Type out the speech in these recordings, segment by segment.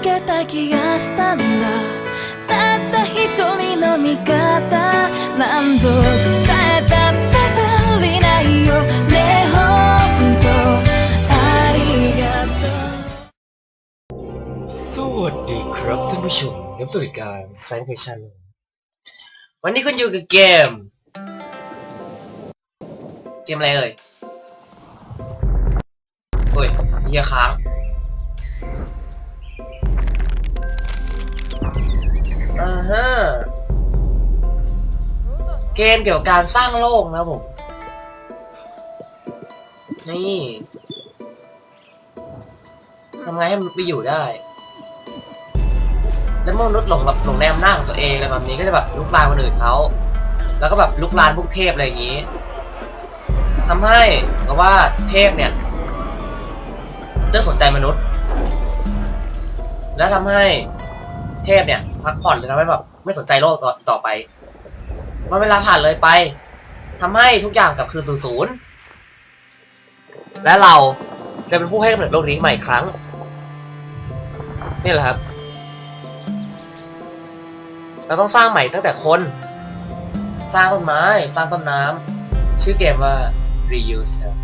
けた気がしたんだたった一人の味方何度伝えたって足りないよねほんとありがとう สวัสดีครับท่านผู้ชมเริ่มต้นรายการแซงเฟชั่นวันนี้คุณอยู่กับเกม เกมอะไรเอ่ยโอ้ยเฮียค้าง ฮะเกมเกี่ยวกับการสร้างโลกนะผม นี่ทำไงให้มันไปอยู่ได้ แล้วมนุษย์หลงแบบหลงในอำนาจของตัวเองอะไรแบบนี้ก็จะแบบลุกลานคนอื่นเขา แล้วก็แบบลุกลานพวกเทพอะไรอย่างนี้ทำให้เพราะว่าเทพเนี่ยเริ่มสนใจมนุษย์ และทำให้ เทพเนี่ยพักผ่อนหรือทำให้แบบไม่สนใจโลกต่อต่อไปมื่อเวลาผ่านเลยไปทำให้ทุกอย่างกลับคืนสู่ศูนย์และเราจะเป็นผู้ให้กำเนิดโลกนี้ใหม่อีกครั้ง นี่แหละครับ เราต้องสร้างใหม่ตั้งแต่คน สร้างต้นไม้ สร้างต้นน้ำชื่อเกมว่า reuse ครับ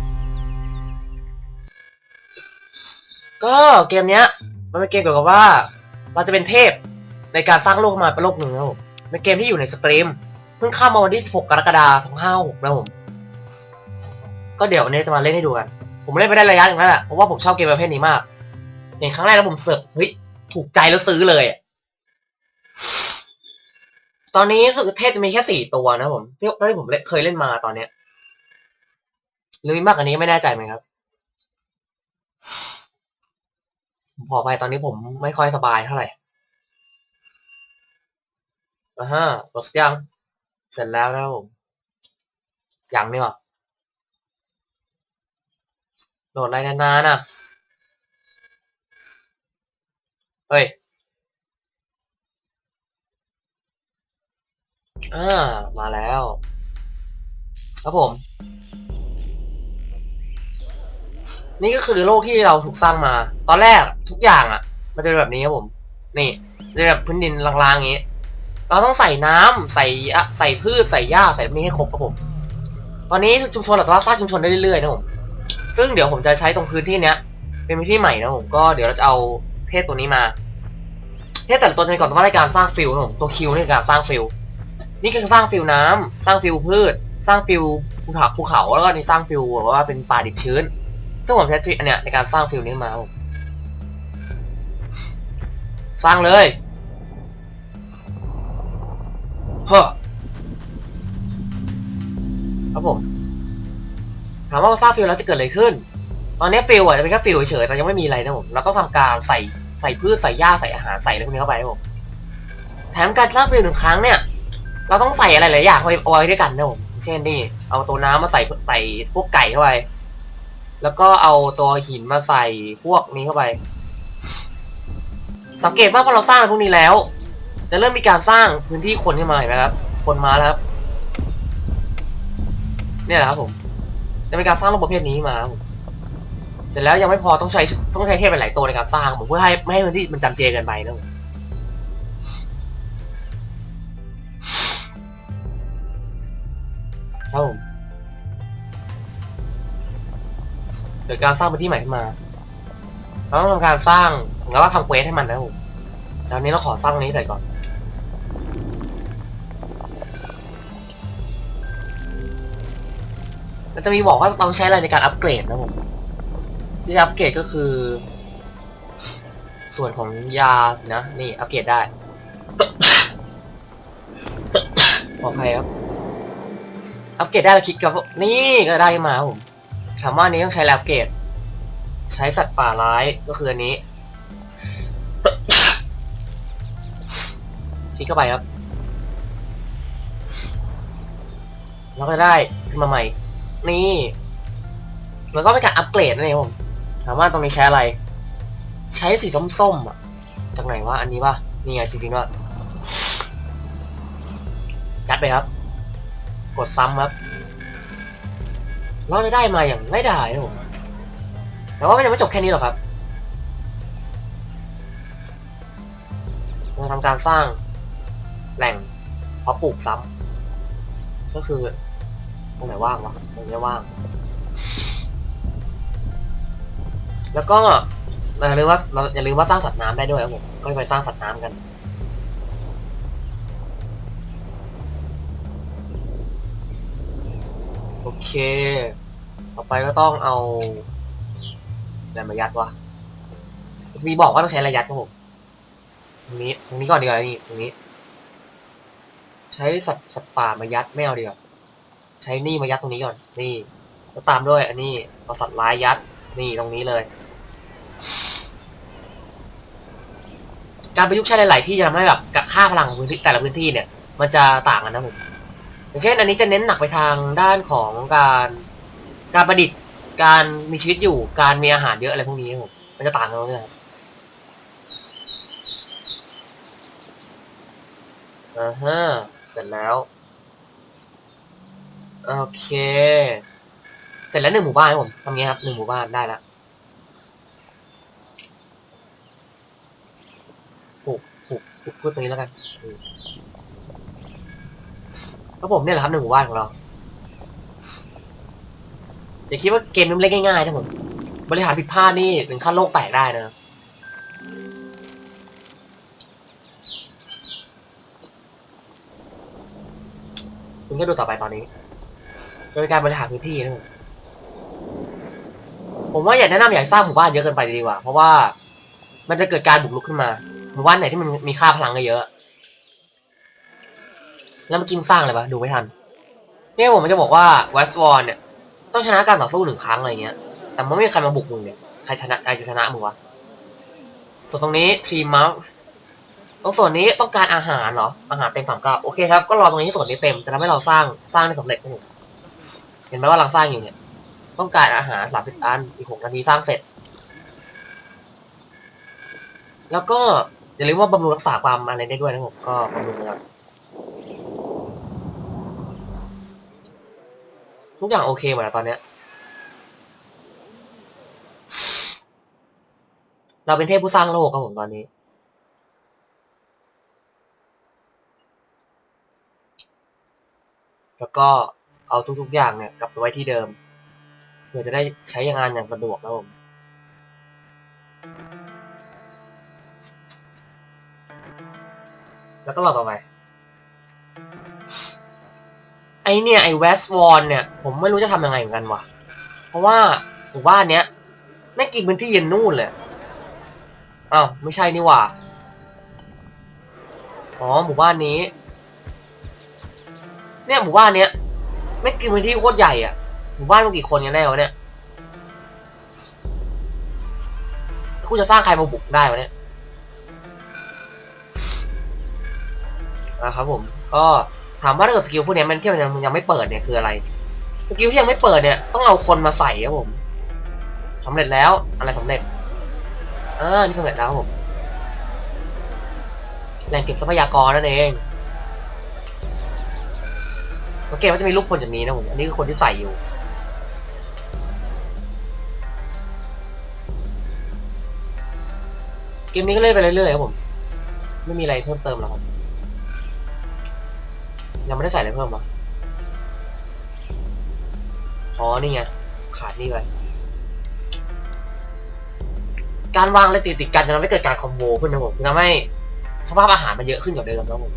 ก็เกมเนี้ย มันเป็นเกมเกี่ยวกับว่า เราจะเป็นเทพ ในการสร้างโลกมาเป็นโลกหนึ่งครับผมเป็นเกมที่อยู่ในสตรีมเพิ่งเข้ามาวันที่ 16 กรกฎาคม 256นะผม ก็เดี๋ยววันนี้จะมาเล่นให้ดูกัน ผมเล่นไปได้ระยะหนึงแล้วแหละเพราะว่าผมชอบเกมประเภทนี้มากเห็นครั้งแรกแล้วผมเสิร์ฟเฮ้ยถูกใจแล้วซื้อเลย ตอนนี้รู้สึกเทพจะมีแค่สี่ตัวนะผมที่ที่ผมเล่นเคยเล่นมาตอนเนี้ยหรือมีมากกว่านี้ไม่แน่ใจไหมครับผมขอไปตอนนี้ผมไม่ค่อยสบายเท่าไหร่ อ่าฮะรถยังเสร็จแล้วนะครับผมยังนี่หว่าโหลดอะไรนานๆน่ะเฮ้ยอ่ามาแล้ว ครับผม นี่ก็คือโลกที่เราถูกสร้างมา ตอนแรกทุกอย่างอะ มันจะเป็นแบบนี้ครับผม นี่จะเป็นแบบพื้นดินลางๆอย่างนี้ เราต้องใส่น้ำใส่ใส่พืชใส่หญ้าใส่นี้ให้ครบครับผม ตอนนี้ชุมชนเราสามารถสร้างชุมชนได้เรื่อยๆนะผมซึ่งเดี๋ยวผมจะใช้ตรงพื้นที่เนี้ย เป็นพื้นที่ใหม่นะผมก็เดี๋ยวเราจะเอาเทพตัวนี้มาเทพแต่ละตัวจะมีความสามารถในการสร้างฟิลนะผมตัวคิวในการสร้างฟิลนี่คือสร้างฟิลน้ำสร้างฟิลพืช สร้างฟิลภูเขาภูเขาแล้วก็นี่สร้างฟิลแบบว่าเป็นป่าดิบชื้นซึ่งผมใช้ทริคอันเนี้ยในการสร้างฟิลนี้มาครับผมสร้างเลย ฮ้อครับผมถามว่าสร้างฟิลแล้วจะเกิดอะไรขึ้น ตอนนี้ฟิลอะจะเป็นแค่ฟิลเฉยๆแต่ยังไม่มีอะไรนะผมเราต้องทำการใส่ใส่พืชใส่หญ้าใส่อาหารใส่อะไรพวกนี้เข้าไปนะผมแถมการสร้างฟิลหนึ่งครั้งเนี่ย เราต้องใส่อะไรหลายอย่างไว้เอาไว้ด้วยกันนะผมเช่นนี่ เอาตัวน้ำมาใส่ใส่พวกไก่เข้าไปแล้วก็เอาตัวหินมาใส่พวกนี้เข้าไป สังเกตว่าพอเราสร้างพวกนี้แล้ว จะเริ่มมีการสร้างพื้นที่คนขึ้นมาเห็นไหมครับ คนมาแล้วครับ เนี่ยแหละครับผม จะมีการสร้างระบบประเภทนี้มาครับผมเสร็จแล้วยังไม่พอต้องใช้ต้องใช้เทพหลายตัวในการสร้างผมเพื่อให้ไม่ให้พื้นที่มันจำเจเกินไปนะผมครับผมเกิดการสร้างพื้นที่ใหม่ขึ้นมาเราต้องทำการสร้างแล้วก็ทำเควสให้มันนะครับผมตอนนี้เราขอสร้างตรงนี้ใส่ก่อน มันจะมีบอกว่าต้องใช้อะไรในการอัปเกรดนะผมที่จะอัปเกรดก็คือ ส่วนของยานะ นี่อัปเกรดได้ขออภัยครับ อัปเกรดได้แล้วคลิกกับนี่ก็ได้มาผมถามว่านี้ต้องใช้แล้วอัปเกรด ใช้สัตว์ป่าร้ายก็คืออันนี้คลิกเข้าไปครับ แล้วก็ได้ขึ้นมาใหม่ นี่ มันก็เป็นการอัปเกรดนั่นเองผมถามว่าตรงนี้ใช้อะไร ใช้สีส้มๆอะ จากไหนวะอันนี้ป่ะนี่ไงจริงๆว่าจัดไปครับ กดซ้ำครับเราได้มาอย่างไม่ได้นะผมแต่ว่าก็ยังไม่จบแค่นี้หรอกครับเราทำการสร้างแหล่งเพาะปลูกซ้ำก็คือ รงไหนว่างวะตรงนี้ว่าง แล้วก็เราอย่าลืมว่าเราอย่าลืมว่าสร้างสัตว์น้ำได้ด้วยครับผมก็ไปสร้างสัตว์น้ำกันโอเค ต่อไปก็ต้องเอาอะไรมายัดวะ มีบอกว่าต้องใช้ระยัดครับผม ตรงนี้ ตรงนี้ก่อนดีกว่านี่ ตรงนี้ ใช้สัตว์สัตว์ป่ามายัดไม่เอาดีกว่า ใช้นี่มายัดตรงนี้ก่อน นี่แล้วตามด้วย อันนี้เอาสัตว์ร้ายยัด นี่ตรงนี้เลย การประยุกต์ใช้หลาย ๆ ที่จะทำให้แบบค่าพลังของพื้นที่แต่ละพื้นที่เนี่ย มันจะต่างกันนะผมอย่างเช่น อันนี้จะเน้นหนักไปทางด้านของการการประดิษฐ์การมีชีวิตอยู่การมีอาหารเยอะอะไรพวกนี้ผมมันจะต่างกันตรงนี้ครับอ่าฮะเสร็จแล้ว โอเค เสร็จแล้วหนึ่งหมู่บ้านครับผมทำงี้ครับหนึ่งหมู่บ้านได้แล้วปลูกปลูกปลูกพืชตรงนี้แล้วกันอืมแล้วผมเนี่ยแหละครับหนึ่งหมู่บ้านของเราอย่าคิดว่าเกมนี้มันเล่นง่ายๆนะผมบริหารผิดพลาดนี่ถึงขั้นโลกแตกได้นะคุณก็ดูต่อไปตอนนี้ จะเป็นการบริหารพื้นที่นะผมผมว่าอย่าแนะนำอย่าสร้างหมู่บ้านเยอะเกินไปดีกว่า เพราะว่ามันจะเกิดการบุกรุกขึ้นมา หมู่บ้านไหนที่มันมีค่าพลังเยอะแล้วเมื่อกี้มันสร้างอะไรปะดูไม่ทัน เนี่ยผมมันจะบอกว่าเวสวอนเนี่ยต้องชนะการต่อสู้หนึ่งครั้งอะไรเงี้ย แต่มันไม่มีใครมาบุกมึงเนี่ยใครชนะใครจะชนะมึงวะส่วนตรงนี้ทีมมัลตรงส่วนนี้ต้องการอาหารเหรออาหารเต็มสามก้าโอเคครับก็รอตรงนี้ส่วนนี้เต็มจะทำให้เราสร้างสร้างได้สำเร็จนะผม เห็นไหมว่ากำลังสร้างอยู่เนี่ย ต้องการอาหารสามสิบอัน อีกหกนาทีสร้างเสร็จ แล้วก็อย่าลืมว่าบำรุงรักษาความอะไรได้ด้วยนะผมก็บำรุงนะครับทุกอย่างโอเคหมดแล้วตอนเนี้ย เราเป็นเทพผู้สร้างโลกครับผมตอนนี้แล้วก็ เอาทุกๆอย่างเนี่ยกลับไปไว้ที่เดิมเพื่อจะได้ใช้งานอย่างสะดวกนะผมแล้วก็รอต่อไป ไอเนี่ย ไอเวสวอนเนี่ย ผมไม่รู้จะทำยังไงเหมือนกันวะเพราะว่าหมู่บ้านเนี้ยไม่กินพื้นที่เย็นนู่นเลยอ้าวไม่ใช่นี่หว่าอ๋อหมู่บ้านนี้ เนี่ยหมู่บ้านเนี้ย ไม่กินพื้นที่โคตรใหญ่อะหมู่บ้านมันกี่คนกันแน่วะเนี่ยกูจะสร้างใครมาบุกได้วะเนี่ยนะครับผม ก็ถามว่าถ้าเกิดสกิลพวกนี้มันที่มันยังยังไม่เปิดเนี่ยคืออะไร สกิลที่ยังไม่เปิดเนี่ยต้องเอาคนมาใส่ครับผมสำเร็จแล้วอะไรสำเร็จอ่านี่สำเร็จแล้วครับผมแหล่งเก็บทรัพยากรนั่นเอง โอเคมันจะมีรูปคนจากนี้นะผมอันนี้คือคนที่ใส่อยู่ เกมนี้ก็เล่นไปเรื่อยๆครับผม ไม่มีอะไรเพิ่มเติมหรอกครับยังไม่ได้ใส่อะไรเพิ่มวะอ๋อนี่ไงขาดนี่ไปการวางอะติดติดกันจะทำให้เกิดการคอมโบขึ้นนะผมทำให้สภาพอาหารมันเยอะขึ้นกว่าเดิมนะผม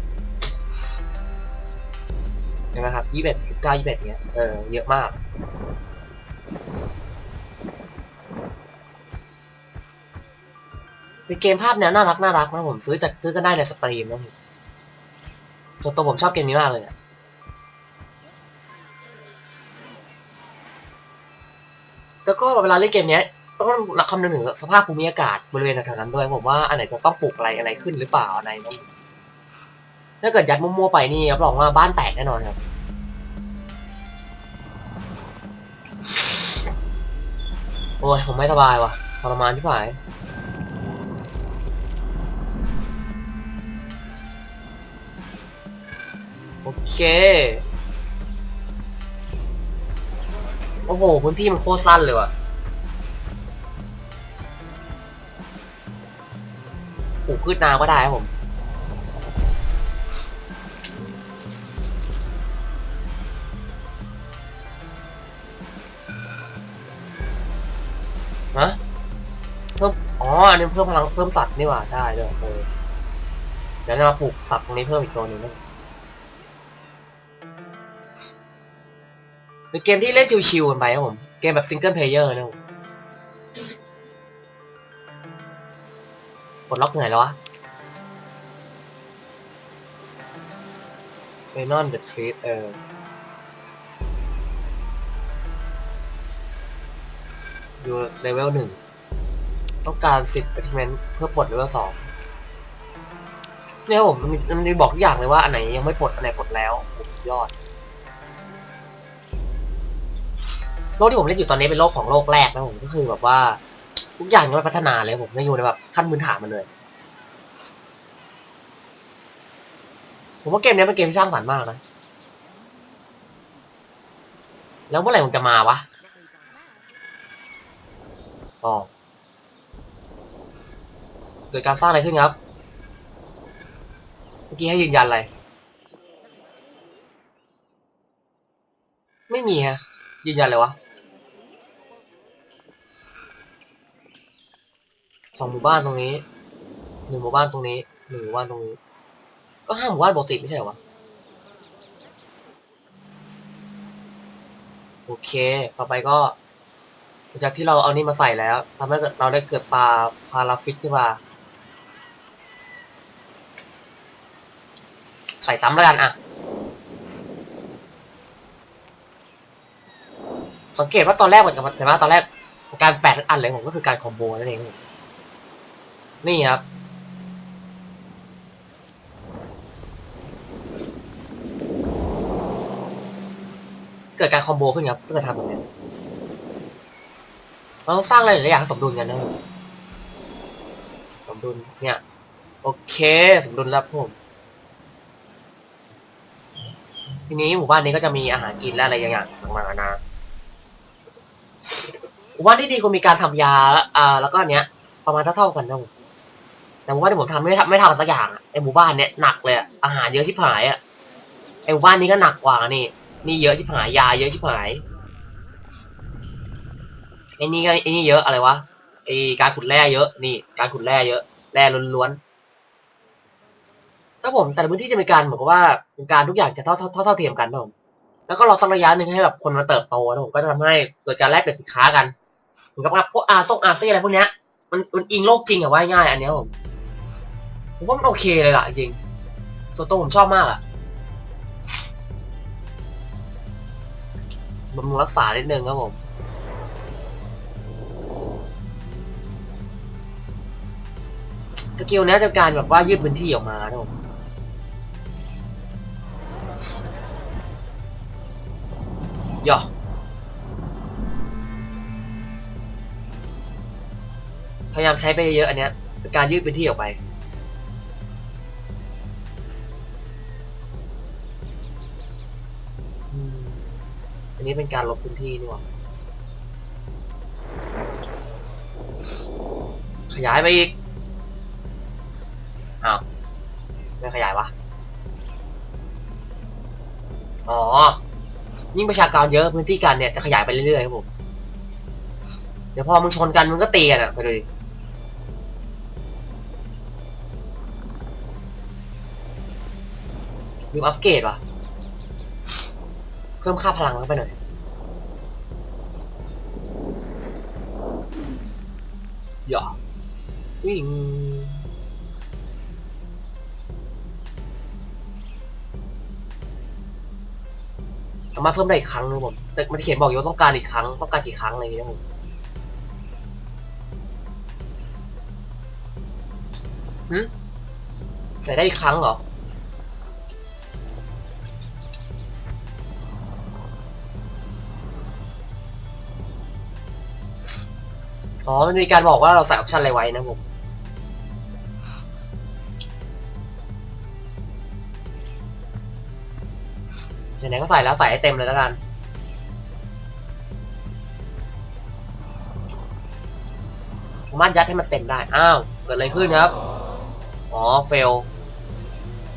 นไหมครับยี่สิบเอ็ดเก้ายี่สิบเอ็ดเนี้ยเออเยอะมากเป็นเกมภาพแนวน่ารักน่ารักนะผมซื้อจากซื้อกันได้ในสตรีมนะผมส่วนตัวผมชอบเกมนี้มากเลยอะแล้วก็เวลาเล่นเกมเนี้ยต้องคำนึงถึงสภาพภูมิอากาศบริเวณแถวๆนั้นด้วยผมว่าอันไหนจะต้องปลูกอะไรอะไรขึ้นหรือเปล่าอะไรนะ ถ้าเกิดยัดมั่วๆไปนี่รับรองว่าบ้านแตกแน่นอนครับโอ้ยผมไม่สบายว่ะทรมานที่ผายโอเค โอ้โหพื้นที่มันโคตรสั้นเลยว่ะปลูกพืชนาก็ได้ครับผม ฮะเพิ่มอ๋ออันนี้เพิ่มพลังเพิ่มสัตว์นี่หว่าได้ด้วยเออเดี๋ยวจะมาปลูกสัตว์ตรงนี้เพิ่มอีกตัวหนึ่งนะเป็นเกมที่เล่นชิวๆกันไปครับผม เกมแบบซิงเกิลเพลเยอร์นะผมปลดล็อกถึงไหนแล้ววะเวนอนเดอะทรีเออ อยู่เลเวลหนึ่งต้องการสิบ achievement เพื่อปลดเลเวลสองเนี่ยผมมันมีมันมีบอกทุกอย่างเลยว่าอันไหนยังไม่ปลดอันไหนปลดแล้วโอ้สุดยอดโลกที่ผมเล่นอยู่ตอนนี้เป็นโลกของโลกแรกนะผมก็คือแบบว่าทุกอย่างยังไม่พัฒนาเลยผมยังอยู่ในแบบขั้นพื้นฐานมันเลย ผมว่าเกมนี้เป็นเกมที่สร้างสรรค์มากนะ แล้วเมื่อไหร่มันจะมาวะ อ๋อเกิดการสร้างอะไรขึ้นครับ เมื่อกี้ให้ยืนยันอะไร ไม่มีฮะ ยืนยันเลยวะสองหมู่บ้านตรงนี้หนึ่งหมู่บ้านตรงนี้หนึ่งหมู่บ้านตรงนี้ ก็ห้าหมู่บ้านปกติไม่ใช่หรอวะโอเค ต่อไปก็ จากที่เราเอานี่มาใส่แล้วทำให้เราได้เกิดปลาพาราฟิกขึ้นมา ใส่ซ้ำแล้วกันอะ สังเกตว่าตอนแรกเหมือนกับแต่ว่าตอนแรกการแปดอันเลยผมก็คือการคอมโบนั่นเองนี่ครับเกิดการคอมโบขึ้นครับเพื่อทำแบบนี้ เราต้องสร้างอะไรหลายอย่างสมดุลกันนะสมดุลเนี่ย โอเคสมดุลแล้วผมทีนี้หมู่บ้านนี้ก็จะมีอาหารกินและอะไรอย่างๆต่างๆนานาหมู่บ้านที่ดีควรมีการทำยาอ่าแล้วก็เนี้ย ประมาณเท่าๆกันนะแต่หมู่บ้านที่ผมทำไม่ทำไม่ทำสักอย่างไอหมู่บ้านเนี้ยหนักเลยอะอาหารเยอะชิบหายอะไอหมู่บ้านนี้ก็หนักกว่านี่นี่เยอะชิบหายยาเยอะชิบหาย ไอ้นี่ก็ไอ้นี่เยอะอะไรวะไอการขุดแร่เยอะนี่ การขุดแร่เยอะแร่ล้วนๆถ้าผมแต่ละพื้นที่จะมีการเหมือนกับว่าเป็นการทุกอย่างจะเท่าเท่าเท่าเท่าเทียมกันนะผมแล้วก็รอสักระยะหนึ่งให้แบบคนมาเติบโตนะผมก็จะทำให้เกิดการแลกเปลี่ยนสินค้ากันเหมือนกับว่าพวกอาซ่งอาเซียอะไรพวกเนี้ยมันมันอิงโลกจริงอะว่าง่ายอันเนี้ยผมผมว่ามันโอเคเลยล่ะจริงส่วนตัวผมชอบมากอะบำรุงรักษานิดนึงครับผม สกิลนี้จะการแบบว่ายืดพื้นที่ออกมานะผมย่อพยายามใช้ไปเยอะอันเนี้ยเป็นการยืดพื้นที่ออกไป อันนี้เป็นการลบพื้นที่นี่หว่าขยายไปอีก อ๋อ ยิ่งประชากรเยอะพื้นที่กันเนี่ยจะขยายไปเรื่อยๆครับผม เดี๋ยวพอมึงชนกันมึงก็ตีกันอะไปเลยลืมอัปเกรดว่ะ เพิ่มค่าพลังเข้าไปหน่อยอย่าวิ่ง สามารถเพิ่มได้อีกครั้งนึงผมแต่มันเขียนบอกอยู่ว่าต้องการอีกครั้งต้องการกี่ครั้งอะไรอย่างเงี้ยผมหืมใส่ได้อีกครั้งเหรออ๋อมันมีการบอกว่าเราใส่ออปชันอะไรไว้นะผม ไหนๆก็ใส่แล้วใส่ให้เต็มเลยแล้วกัน สามารถยัดให้มันเต็มได้ อ้าว เกิดอะไรขึ้นครับ อ๋อ เฟล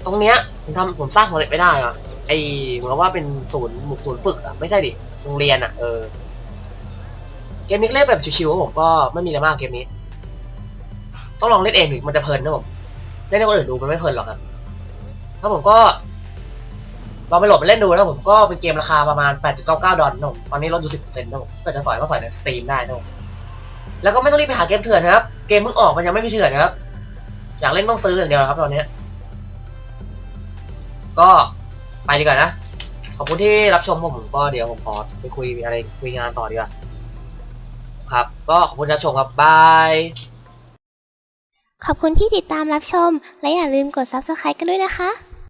ตรงเนี้ยผมทำผมสร้างสำเร็จไม่ได้อะไอเหมือนว่าเป็นศูนย์หมุกศูนย์ฝึกอะไม่ใช่ดิ โรงเรียนอะเออ เกมนี้เล่นแบบชิวๆครับผมก็ไม่มีอะไรมากเกมนี้ ต้องลองเล่นเองถึงมันจะเพลินนะผมเล่นให้คนอื่นดูมันไม่เพลินหรอกครับถ้าผมก็ ลองไปโหลดมาเล่นดูแล้วผมก็เป็นเกมราคาประมาณ 8.99 ดอลลาร์นะผมตอนนี้ลดอยู่10%นะผมก็จะสอยก็สอยในสตรีมได้นะผมแล้วก็ไม่ต้องรีบไปหาเกมเถื่อนนะครับ เกมเพิ่งออกมันยังไม่มีเถื่อนนะครับ อยากเล่นต้องซื้ออย่างเดียวครับตอนนี้ ก็ไปดีกว่านะ ขอบคุณที่รับชมผมก็เดี๋ยวผมขอไปคุยอะไรคุยงานต่อดีกว่าครับ ก็ขอบคุณที่รับชมครับบายขอบคุณที่ติดตามรับชม และอย่าลืมกด subscribe กันด้วยนะคะ